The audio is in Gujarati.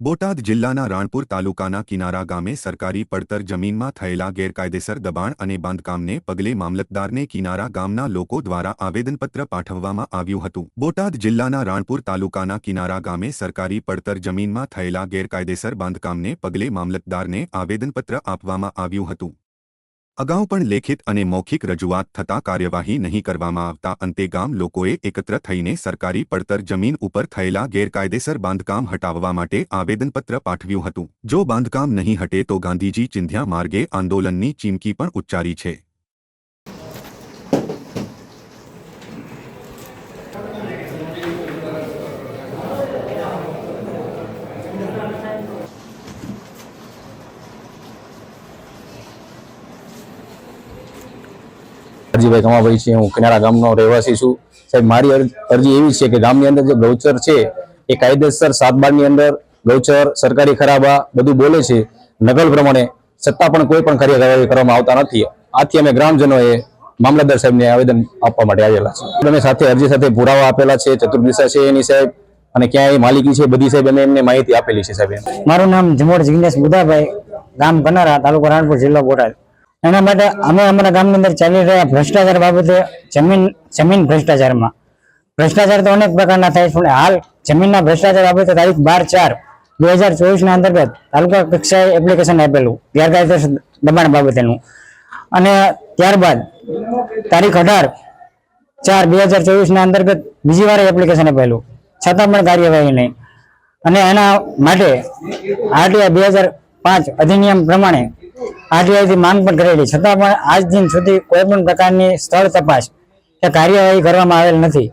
બોટાદ જિલ્લાના રાણપુર તાલુકાના કિનારા ગામે સરકારી પડતર જમીનમાં થયેલા ગેરકાયદેસર દબાણ અને બાંધકામને પગલે મામલતદારને કિનારા ગામના લોકો દ્વારા આવેદનપત્ર પાઠવવામાં આવ્યું હતું. બોટાદ જિલ્લાના રાણપુર તાલુકાના કિનારા ગામે સરકારી પડતર જમીનમાં થયેલા ગેરકાયદેસર બાંધકામને પગલે મામલતદારને આવેદનપત્ર આપવામાં આવ્યું હતું. અગાઉ પણ લેખિત અને મૌખિક રજૂઆત થતા કાર્યવાહી નહીં કરવામાં આવતા અંતે ગામ લોકોએ એકત્ર થઈને સરકારી પડતર જમીન ઉપર થયેલા ગેરકાયદેસર બાંધકામ હટાવવા માટે આવેદનપત્ર પાઠવ્યું હતું. જો બાંધકામ નહીં હટે તો ગાંધીજી ચિંધ્યા માર્ગે આંદોલનની ચીમકી પણ ઉચ્ચારી છે. અરજીભાઈ કમાભાઈ છે, હું કિનારા ગામનો રહેવાસી છું. સાહેબ, મારી અરજી એવી છે કે ગામની અંદર જે ગૌચર છે, એ કાયદેસર સાતબારની અંદર ગૌચર, સરકારી ખરાબા બધું બોલે છે. નકલ પ્રમાણે સત્તા પણ કોઈ પણ કાર્યવાહી કરવામાં આવતા નથી. આથી અમે ગ્રામજનોએ મામલતદાર સાહેબને આવેદન આપવા માટે આવેલા છે અમે સાથે અરજી સાથે પુરાવા આપેલા છે, ચતુર્દિશા છે એની સાહેબ, અને ક્યાં એ માલિકી છે બધી સાહેબ અમે એમને માહિતી આપેલી છે સાહેબ મારું નામ જમોડ જિગ્નેશ બુધાભાઈ ગામ કનારા, તાલુકો રાણપુર, જિલ્લો બોટાદ. એના માટે અમે અમારા ગામની અંદર ચાલી રહ્યા ભ્રષ્ટાચાર બાબતે જમીન જમીન ભ્રષ્ટાચારમાં. ભ્રષ્ટાચાર તો અનેક પ્રકારના થાય છે હાલ જમીનના ભ્રષ્ટાચાર બાબતે તારીખ બાર ચાર બે હજાર ચોવીસના અંતર્ગત તાલુકા કક્ષાએ એપ્લિકેશન આપેલું, ગેરકાયદેસર દબાણ બાબતેનું. અને ત્યારબાદ તારીખ અઢાર ચાર બે હજાર ચોવીસના અંતર્ગત બીજી વાર એપ્લિકેશન આપેલું, છતાં પણ કાર્યવાહી નહીં. અને એના માટે આરટીઆઈ બે હજાર પાંચ અધિનિયમ પ્રમાણે આરટીઆઈ માંગ પણ કરેલી. છતાં પણ આજ દિન સુધી કોઈ પણ પ્રકારની સ્થળ તપાસ કે કાર્યવાહી કરવામાં આવેલ નથી.